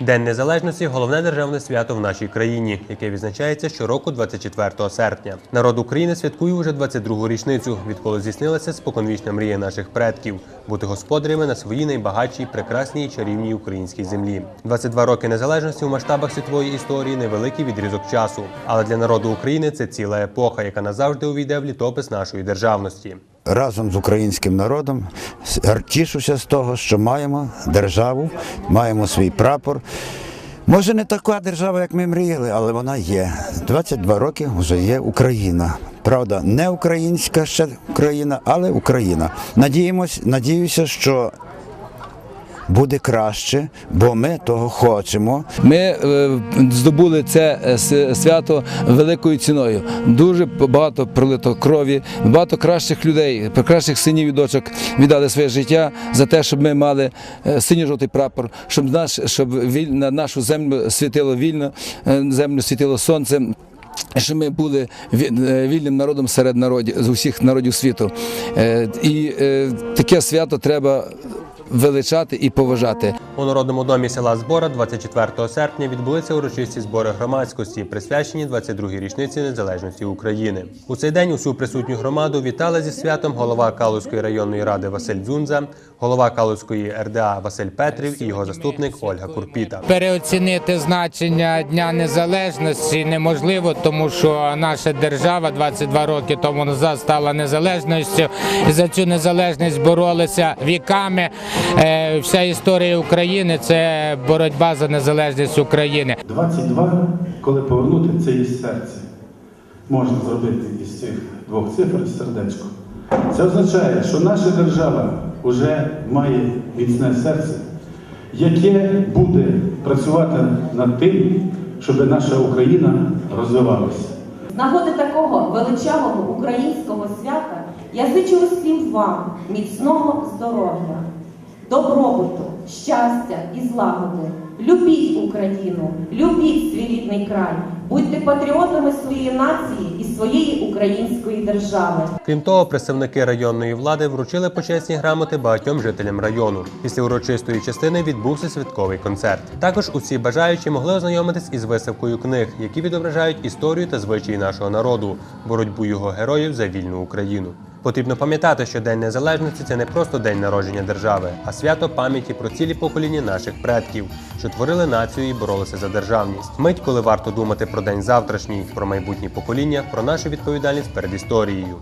День незалежності головне державне свято в нашій країні, яке відзначається щороку 24 серпня. Народ України святкує уже 22-гу річницю, відколи здійснилася споконвічна мрія наших предків бути господарями на своїй найбагатшій, прекрасній чарівній українській землі. 22 роки незалежності у масштабах світової історії невеликий відрізок часу, але для народу України це ціла епоха, яка назавжди увійде в літопис нашої державності. Разом з українським народом тішуся з того, що маємо державу, маємо свій прапор. Може, не така держава, як ми мріяли, але вона є. 22 роки вже є Україна. Правда, не українська ще країна, але Україна. Надіємось, надіюся, що буде краще, бо ми того хочемо. Ми е, здобули це е, свято великою ціною. Дуже багато пролито крові, багато кращих людей, кращих синів і дочок віддали своє життя за те, щоб ми мали е, синьо-жовтий прапор, щоб наш, щоб віль- на нашу землю світило вільно, землю світило сонце. Щоб ми були вільним народом серед народів з усіх народів світу, і таке свято треба величати і поважати. У народному домі села Збора 24 серпня відбулися урочисті збори громадськості, присвячені 22-й річниці незалежності України. У цей день усю присутню громаду вітали зі святом голова Калузької районної ради Василь Дзунза, голова Калузької РДА Василь Петрів і його заступник Ольга Курпіта. Переоцінити значення Дня Незалежності неможливо, тому що наша держава 22 роки тому назад стала незалежністю. За цю незалежність боролися віками. Е, Вся історія України це боротьба за незалежність України. 22, коли повернути це із серця. Можна зробити із цих двох цифр сердечко. Це означає, що наша держава вже має міцне серце, яке буде працювати над тим, щоб наша Україна розвивалася. З нагоди такого величавого українського свята я зичу усім вам міцного здоров'я, добробуту, щастя і злагоди. Любіть Україну, любіть свій рідний край, будьте патріотами своєї нації і своєї української держави. Крім того, представники районної влади вручили почесні грамоти багатьом жителям району. Після урочистої частини відбувся святковий концерт. Також усі бажаючі могли ознайомитись із виставкою книг, які відображають історію та звичаї нашого народу, боротьбу його героїв за вільну Україну. Потрібно пам'ятати, що День Незалежності це не просто день народження держави, а свято пам'яті про цілі покоління наших предків, що творили націю і боролися за державність. Мить, коли варто думати про день завтрашній, про майбутні покоління, про нашу відповідальність перед історією.